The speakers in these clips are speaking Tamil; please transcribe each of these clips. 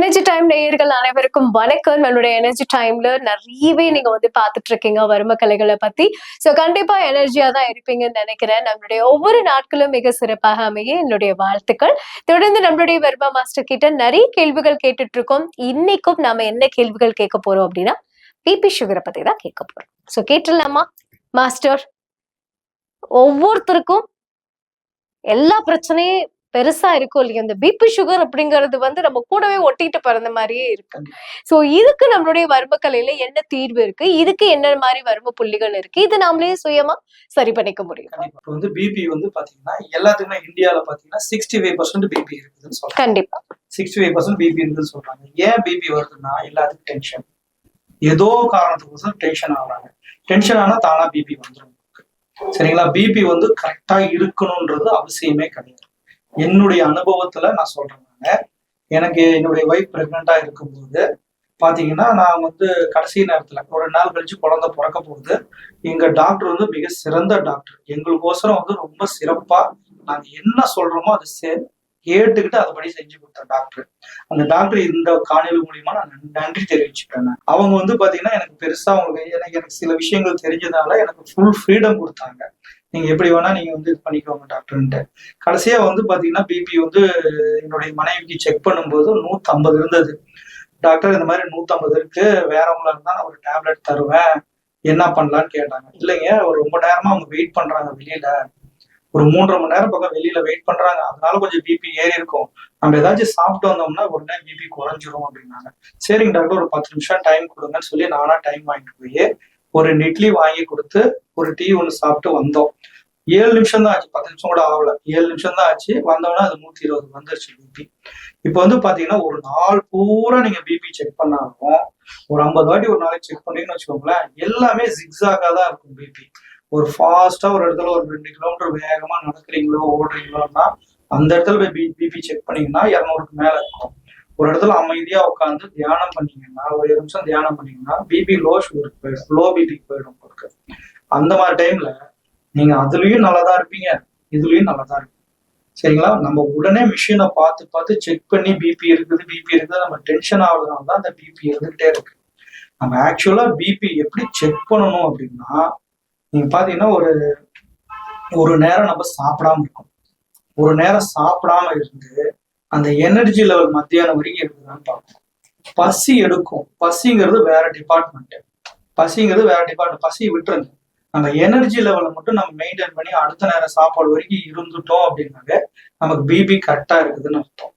எனர்ஜி டைம் நேயர்கள் அனைவருக்கும் வணக்கம். நம்மளுடைய எனர்ஜி டைம்ல நிறையவே நீங்க வந்து பார்த்துட்டு இருக்கீங்க வரும கலைகளை பத்தி. சோ கண்டிப்பா எனர்ஜியா தான் இருப்பீங்கன்னு நினைக்கிறேன். நம்மளுடைய ஒவ்வொரு நாட்களும் மிக சிறப்பாக அமைய என்னுடைய வாழ்த்துக்கள். தொடர்ந்து நம்மளுடைய வர்மா மாஸ்டர் கிட்ட நிறைய கேள்விகள் கேட்டுட்டு இருக்கோம். இன்னைக்கும் நாம என்ன கேள்விகள் கேட்க போறோம் அப்படின்னா பிபி சுகரை பத்தி தான் கேட்க போறோம். சோ கேட்டுடலாமா? மாஸ்டர் ஒவ்வொருத்தருக்கும் எல்லா பிரச்சனையும் பெருசா இருக்கும் இல்லையா? இந்த பிபி சுகர் அப்படிங்கிறது வந்து நம்ம கூடவே ஒட்டிட்டு பிறந்த மாதிரியே இருக்கு. சோ இதுக்கு நம்மளுடைய வர்மக்கலையில என்ன தீர்வு இருக்கு? இதுக்கு என்ன மாதிரி வர்ம புள்ளிகள் இருக்கு? இது நாமளே சுயமா சரி பண்ணிக்க முடியும். இப்போ வந்து பிபி வந்து பாத்தீங்கன்னா எல்லாத்துக்குமே இந்தியால பாத்தீங்கன்னா சிக்ஸ்டி ஃபைவ் பர்சன்ட் பிபி இருக்குதுன்னு சொல்றாங்க. கண்டிப்பா. சிக்ஸ்டி ஃபைவ் பர்சன்ட் பிபி இருக்குதுன்னு சொல்றாங்க. ஏன் பிபி வருதுன்னா எல்லாத்துக்கும் டென்ஷன் ஏதோ காரணத்துக்கோசரம் டென்ஷன் ஆகுறாங்க. டென்ஷன் ஆனா தானா பிபி வந்துடும் சரிங்களா? பிபி வந்து கரெக்டா இருக்கணும்ன்றது அவசியமே கிடையாது. என்னுடைய அனுபவத்துல நான் சொல்றேன் எனக்கு என்னுடைய ஒய்ஃப் பிரெக்னெண்டா இருக்கும்போது பாத்தீங்கன்னா நான் வந்து கடைசி நேரத்துல ஒரு நாள் கழிச்சு குழந்தை பிறக்க போகுது. எங்க டாக்டர் வந்து மிக சிறந்த டாக்டர் எங்களுக்கோசரம் வந்து ரொம்ப சிறப்பா நாங்க என்ன சொல்றோமோ அதை சே- கேட்டுக்கிட்டு அதுபடி செஞ்சு கொடுத்த டாக்டர் அந்த டாக்டர் இந்த காணொலி மூலியமா நான் நன்றி தெரிவிச்சுக்கிறேன் அவங்க வந்து பாத்தீங்கன்னா எனக்கு பெருசா அவங்களுக்கு எனக்கு எனக்கு சில விஷயங்கள் தெரிஞ்சதால எனக்கு ஃபுல் ஃப்ரீடம் கொடுத்தாங்க. நீங்க எப்படி வேணா நீங்க வந்து இது பண்ணிக்கோங்க டாக்டர்ன்ட்டு கடைசியா வந்து பாத்தீங்கன்னா பிபி வந்து என்னுடைய மனைவிக்கு செக் பண்ணும்போது நூத்தி ஐம்பது இருந்தது. டாக்டர் இந்த மாதிரி நூத்தி ஐம்பது இருக்கு வேறவங்களா இருந்தா நான் ஒரு டேப்லெட் தருவேன். என்ன பண்ணலான்னு கேட்டாங்க. இல்லைங்க ஒரு ரொம்ப நேரமா அவங்க வெயிட் பண்றாங்க வெளியில. ஒரு மூன்றரை மணி நேரம் பக்கம் வெளியில வெயிட் பண்றாங்க. அதனால கொஞ்சம் பிபி ஏறி இருக்கும். நம்ம ஏதாச்சும் சாப்பிட்டு வந்தோம்னா உடனே பிபி குறைஞ்சிரும் அப்படின்னாங்க. சரிங்க டாக்டர் ஒரு பத்து நிமிஷம் டைம் கொடுங்கன்னு சொல்லி நானா டைம் வாங்கிட்டு போய் ஒரு ரெண்டு இட்லி வாங்கி கொடுத்து ஒரு டீ ஒன்று சாப்பிட்டு வந்தோம். ஏழு நிமிஷம் தான் ஆச்சு. பத்து நிமிஷம் கூட ஆகல. ஏழு நிமிஷம் தான் ஆச்சு. வந்தோம்னா அது நூத்தி இருபது வந்துருச்சு பிபி இப்போ வந்து பாத்தீங்கன்னா ஒரு நாள் பூரா நீங்க பிபி செக் பண்ணாலும் ஒரு ஐம்பது வாட்டி ஒரு நாளைக்கு செக் பண்ணீங்கன்னு வச்சுக்கோங்களேன் எல்லாமே ஜிக்ஸாகா தான் இருக்கும் பிபி ஒரு ஃபாஸ்டா ஒரு இடத்துல ஒரு ரெண்டு கிலோமீட்டர் வேகமா நடக்கிறீங்களோ ஓடுறீங்களோன்னா அந்த இடத்துல போய் பிபி செக் பண்ணீங்கன்னா இரநூறுக்கு மேல இருக்கும். ஒரு இடத்துல அமைதியா உட்காந்து தியானம் பண்ணீங்கன்னா ஒரு நிமிஷம் தியானம் பண்ணீங்கன்னா பிபி லோ சுகருக்கு போயிடும். லோ பிபிக்கு போயிடும் உங்களுக்கு. அந்த மாதிரி டைம்ல நீங்க அதுலயும் நல்லதா இருப்பீங்க. இதுலயும் நல்லதா இருப்பீங்க. சரிங்களா? நம்ம உடனே மிஷினை பார்த்து பார்த்து செக் பண்ணி பிபி இருக்குது பிபி இருக்குது. நம்ம டென்ஷன் ஆகுறதுனால தான் அந்த பிபி இருந்துகிட்டே இருக்கு. நம்ம ஆக்சுவலா பிபி எப்படி செக் பண்ணணும் அப்படின்னா நீங்க பாத்தீங்கன்னா ஒரு ஒரு நேரம் நம்ம சாப்பிடாம இருக்கணும். ஒரு நேரம் சாப்பிடாம இருந்து அந்த எனர்ஜி லெவல் மத்தியானம் வரைக்கும் இருக்குதான்னு பார்ப்போம். பசி எடுக்கும். பசிங்கிறது வேற டிபார்ட்மெண்ட் பசிங்கிறது வேற டிபார்ட்மெண்ட் பசி விட்டுருங்க. நம்ம எனர்ஜி லெவலை மட்டும் நம்ம மெயின்டைன் பண்ணி அடுத்த நேரம் சாப்பாடு வரைக்கும் இருந்துட்டோம் அப்படின்னாக்க நமக்கு பிபி கரெக்டா இருக்குதுன்னு அர்த்தம்.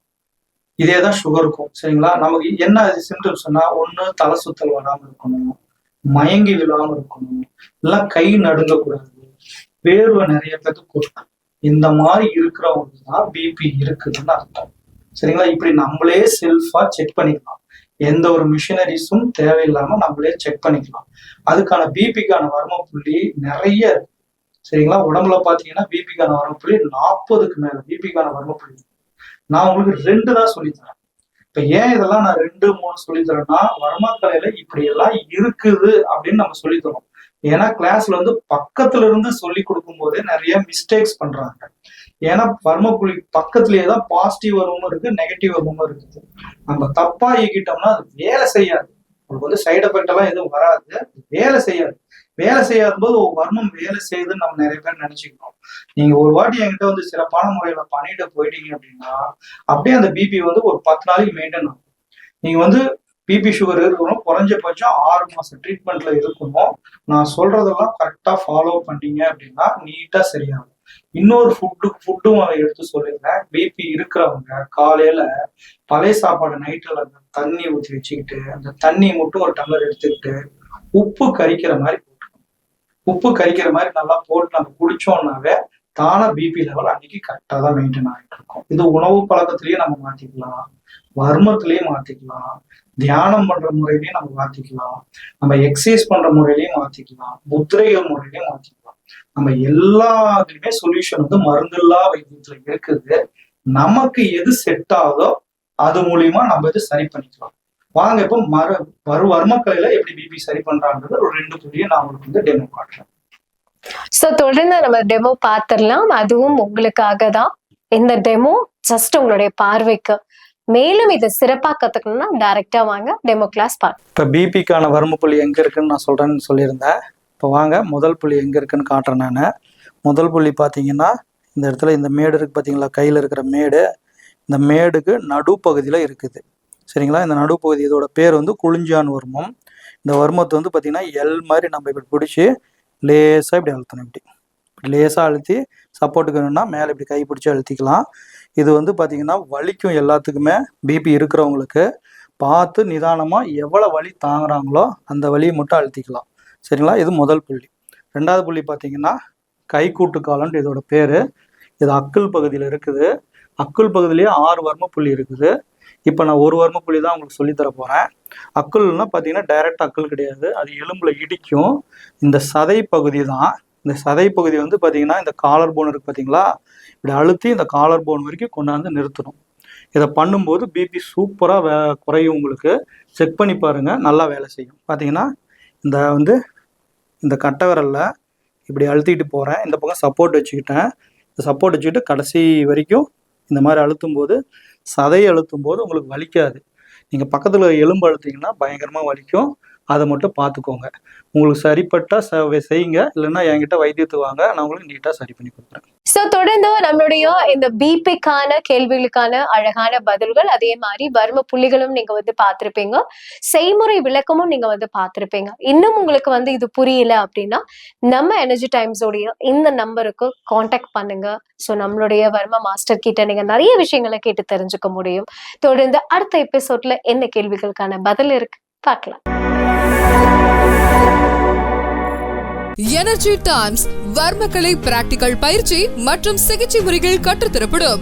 இதே தான் சுகருக்கும் சரிங்களா? நமக்கு என்ன சிம்டம்ஸ் சொன்னா ஒண்ணு தலை சுத்தல் வராம இருக்கணும். மயங்கி விழாம இருக்கணும். எல்லாம் கை நடுங்கக்கூடாது. வேர்வை நிறைய பேருக்கு கொட்டும் இந்த மாதிரி இருக்கிறவங்களுக்கு தான் பிபி இருக்குதுன்னு அர்த்தம். சரிங்களா? இப்படி நம்மளே செல்ஃபா செக் பண்ணிக்கலாம். எந்த ஒரு மிஷினரிஸும் தேவையில்லாம நம்மளே செக் பண்ணிக்கலாம். அதுக்கான பிபிக்கான வர்ம புள்ளி நிறைய இருக்கு. சரிங்களா? உடம்புல பாத்தீங்கன்னா பிபிக்கான வர்ம புள்ளி நாற்பதுக்கு மேல பிபிக்கான வர்ம புள்ளி நான் உங்களுக்கு ரெண்டு தான் சொல்லித்தரேன் இப்ப ஏன் இதெல்லாம் நான் ரெண்டு மூணு சொல்லித்தரேன்னா வர்மக்கலையில இப்படி எல்லாம் இருக்குது அப்படின்னு நம்ம சொல்லித்தரோம் ஏன்னா கிளாஸ்ல வந்து பக்கத்துல இருந்து சொல்லி கொடுக்கும் போதே நிறைய மிஸ்டேக்ஸ் பண்றாங்க. ஏன்னா வர்மப்புள்ளி பக்கத்துலயே தான் பாசிட்டிவ் வருமும் இருக்கு நெகட்டிவ் வருமும் இருக்குது. நம்ம தப்பா இயக்கிட்டோம்னா அது வேலை செய்யாது. உங்களுக்கு வந்து சைடு எஃபெக்ட் எல்லாம் எதுவும் வராது. வேலை செய்யாது. வேலை செய்யாத போது ஒரு வர்மம் வேலை செய்யுதுன்னு நம்ம நிறைய பேர் நினைச்சுக்கிறோம். நீங்க ஒரு வாட்டி என்கிட்ட வந்து சிறப்பான முறையில பண்ணிட்டு போயிட்டீங்க அப்படின்னா அப்படியே அந்த பிபி வந்து ஒரு பத்து நாளைக்கு மெயின்டைன் ஆகும். நீங்க வந்து பிபி சுகர் இருக்கணும். குறைஞ்சபட்சம் ஆறு மாசம் ட்ரீட்மெண்ட்ல இருக்கணும். நான் சொல்றதெல்லாம் கரெக்டா ஃபாலோ பண்ணீங்க அப்படின்னா நீட்டா சரியாகும். இன்னொரு ஃபுட்டு ஃபுட்டும் அதை எடுத்து சொல்லியிருந்தேன் பிபி இருக்கிறவங்க காலையில பழைய சாப்பாடு நைட்டில் அந்த தண்ணி ஊற்றி வச்சுக்கிட்டு அந்த தண்ணி மட்டும் ஒரு டம்ளர் எடுத்துக்கிட்டு உப்பு கரிக்கிற மாதிரி போட்டுக்கணும். உப்பு கரிக்கிற மாதிரி நல்லா போட்டு நம்ம குடிச்சோம்னாவே தான பிபி லெவல் அன்னைக்கு கரெக்டாக தான் மெயின்டைன் ஆகிட்டு இருக்கும் இது உணவு பழக்கத்திலயும் நம்ம மாத்திக்கலாம். வர்மத்திலேயே மாத்திக்கலாம். தியானம் பண்ற முறையிலையும் நம்ம மாத்திக்கலாம். நம்ம எக்ஸசைஸ் பண்ற முறையிலையும் மாத்திக்கலாம். முத்திரைகள் முறையிலையும் மாத்திக்கலாம். நம்ம எல்லாத்துலயுமே சொல்யூஷன் வந்து மருந்தில்லா வைத்தியத்துல இருக்குது. நமக்கு எது செட் ஆகுதோ அது மூலியமா நம்ம இது சரி பண்ணிக்கலாம். வாங்க இப்போ மர வரும் வர்மக்கலையில எப்படி பிபி சரி பண்றாங்கிறது ஒரு ரெண்டு புள்ளியை நான் உங்களுக்கு வந்து டெமோ காட்டுறேன். ஸோ தொடர்ந்து நம்ம டெமோ பார்த்துடலாம். அதுவும் உங்களுக்காக தான் இந்த டெமோ ஜஸ்ட் உங்களுடைய பார்வைக்கு. மேலும் இதை சிறப்பாக கற்றுக்கணும்னா டைரெக்டாக வாங்க டெமோ கிளாஸ் பார்க்க இப்போ பிபிக்கான வரும்பு புள்ளி எங்கே இருக்குன்னு நான் சொல்கிறேன்னு சொல்லியிருந்தேன். இப்போ வாங்க முதல் புள்ளி எங்கே இருக்குன்னு காட்டுறேன் நான். முதல் புள்ளி பார்த்தீங்கன்னா இந்த இடத்துல இந்த மேடு இருக்குது பார்த்தீங்களா? கையில் இருக்கிற மேடு. இந்த மேடுக்கு நடுப்பகுதியில் இருக்குது. சரிங்களா? இந்த நடுப்பகுதி இதோட பேர் வந்து குளிஞ்சான் வர்மம். இந்த வர்மத்தை வந்து பார்த்தீங்கன்னா எல் மாதிரி நம்ம இப்படி பிடிச்சி லேசாக இப்படி அழுத்தணும் இப்படி. இப்படி லேசாக அழுத்தி சப்போர்ட்டுக்கு வேணும்னா மேலே இப்படி கை பிடிச்சி அழுத்திக்கலாம். இது வந்து பார்த்தீங்கன்னா வலிக்கும் எல்லாத்துக்குமே பிபி இருக்கிறவங்களுக்கு பார்த்து நிதானமாக எவ்வளோ வலி தாங்குறாங்களோ அந்த வலியை மட்டும் அழுத்திக்கலாம். சரிங்களா? இது முதல் புள்ளி. ரெண்டாவது புள்ளி பார்த்தீங்கன்னா கைக்கூட்டு காலம்னு இதோட பேர். இது அக்குள் பகுதியில் இருக்குது. அக்குள் பகுதியிலேயே ஆறு வர்ம புள்ளி இருக்குது. இப்போ நான் ஒரு வர்ம புள்ளி தான் உங்களுக்கு சொல்லித் தர போகிறேன் அக்குள்னா பார்த்தீங்கன்னா டைரக்ட் அக்குள் கிடையாது. அது எலும்புல இடிக்கும். இந்த சதை பகுதி தான் இந்த சதை பகுதி வந்து பார்த்தீங்கன்னா இந்த காலர் போன் இருக்கு பார்த்தீங்களா இப்படி அழுத்தி இந்த காலர் போன் வரைக்கும் கொண்டாந்து நிறுத்தணும். இதை பண்ணும்போது பிபி சூப்பராக வே குறையும் உங்களுக்கு. செக் பண்ணி பாருங்கள் நல்லா வேலை செய்யும். பார்த்தீங்கன்னா இந்த வந்து இந்த கட்டை விரலில் இப்படி அழுத்திட்டு போகிறேன் இந்த பக்கம் சப்போர்ட் வச்சுக்கிட்டேன். இந்த சப்போர்ட் வச்சுக்கிட்டு கடைசி வரைக்கும் இந்த மாதிரி அழுத்தும் போது சதையை அழுத்தும் போது உங்களுக்கு வலிக்காது. நீங்கள் பக்கத்தில் எலும்பு அழுத்திங்கன்னா பயங்கரமாக வலிக்கும். அதை மட்டும் பார்த்துக்கோங்க. உங்களுக்கு சரிப்பட்டா செய்யுங்க. இல்லைன்னா என்கிட்ட வைத்தியத்துக்கு வாங்க. நான் உங்களுக்கு நீட்டாக சரி பண்ணி கொடுக்குறேன் சோ தொடர்ந்து நம்மளுடைய இந்த பிபிக்கான கேள்விகளுக்கான அழகான பதில்கள் அதே மாதிரி வர்ம புள்ளிகளும் நீங்க வந்து பார்த்திருப்பீங்க. செய்முறை விளக்கமும் நீங்க வந்து பார்த்திருப்பீங்க. இன்னும் உங்களுக்கு வந்து இது புரியல அப்படின்னா நம்ம எனர்ஜி டைம்ஸோடைய இந்த நம்பருக்கு காண்டாக்ட் பண்ணுங்க. சோ நம்மளுடைய வர்ம மாஸ்டர் கிட்ட நீங்க நிறைய விஷயங்களை கேட்டு தெரிஞ்சுக்க முடியும். தொடர்ந்து அடுத்த எபிசோட்ல என்ன கேள்விகளுக்கான பதில் இருக்கு பார்க்கலாம். எனர்ஜி டைம்ஸ் வர்மக்கலை பிராக்டிகல் பயிற்சி மற்றும் சிகிச்சை முறைகள் கற்றுத்தரப்படும்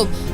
YouTube.